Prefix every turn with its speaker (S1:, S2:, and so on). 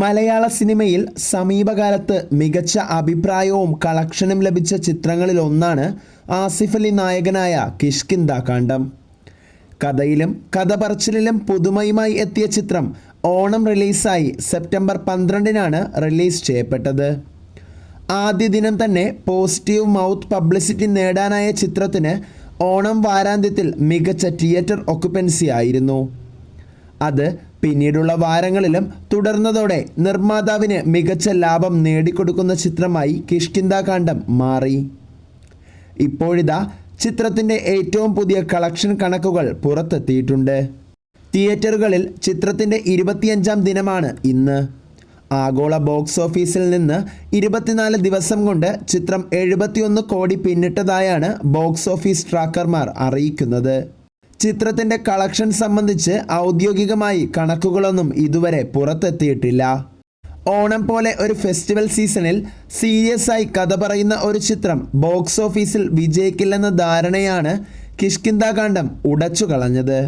S1: മലയാള സിനിമയിൽ സമീപകാലത്ത് മികച്ച അഭിപ്രായവും കളക്ഷനും ലഭിച്ച ചിത്രങ്ങളിൽ ഒന്നാണ് ആസിഫ് അലി നായകനായ കിഷ്കിന്ദ കാണ്ഡം. കഥയിലും കഥ പറച്ചിലും പുതുമയുമായി എത്തിയ ചിത്രം ഓണം റിലീസായി സെപ്റ്റംബർ പന്ത്രണ്ടിനാണ് റിലീസ് ചെയ്യപ്പെട്ടത്. ആദ്യ ദിനം തന്നെ പോസിറ്റീവ് മൗത്ത് പബ്ലിസിറ്റി നേടാനായ ചിത്രത്തിന് ഓണം വാരാന്ത്യത്തിൽ മികച്ച തിയേറ്റർ ഒക്കുപെൻസി ആയിരുന്നു. അത് പിന്നീടുള്ള വാരങ്ങളിലും തുടർന്നതോടെ നിർമ്മാതാവിന് മികച്ച ലാഭം നേടിക്കൊടുക്കുന്ന ചിത്രമായി കിഷ്കിന്ദാകാന്ഡം മാറി. ഇപ്പോഴിതാ ചിത്രത്തിന്റെ ഏറ്റവും പുതിയ കളക്ഷൻ കണക്കുകൾ പുറത്തെത്തിയിട്ടുണ്ട്. തിയേറ്ററുകളിൽ ചിത്രത്തിന്റെ ഇരുപത്തിയഞ്ചാം ദിനമാണ് ഇന്ന്. ആഗോള ബോക്സ് ഓഫീസിൽ നിന്ന് ഇരുപത്തിനാല് ദിവസം കൊണ്ട് ചിത്രം എഴുപത്തിയൊന്ന് കോടി പിന്നിട്ടതായാണ് ബോക്സ് ഓഫീസ് ട്രാക്കർമാർ അറിയിക്കുന്നത്. ചിത്രത്തിന്റെ കളക്ഷൻ സംബന്ധിച്ച് ഔദ്യോഗികമായി കണക്കുകളൊന്നും ഇതുവരെ പുറത്തെത്തിയിട്ടില്ല. ഓണം പോലെ ഒരു ഫെസ്റ്റിവൽ സീസണിൽ സീരിയസ് ആയി കഥ പറയുന്ന ഒരു ചിത്രം ബോക്സ് ഓഫീസിൽ വിജയിക്കില്ലെന്ന ധാരണയാണ് കിഷ്കിന്താകാന്ഡം ഉടച്ചു കളഞ്ഞത്.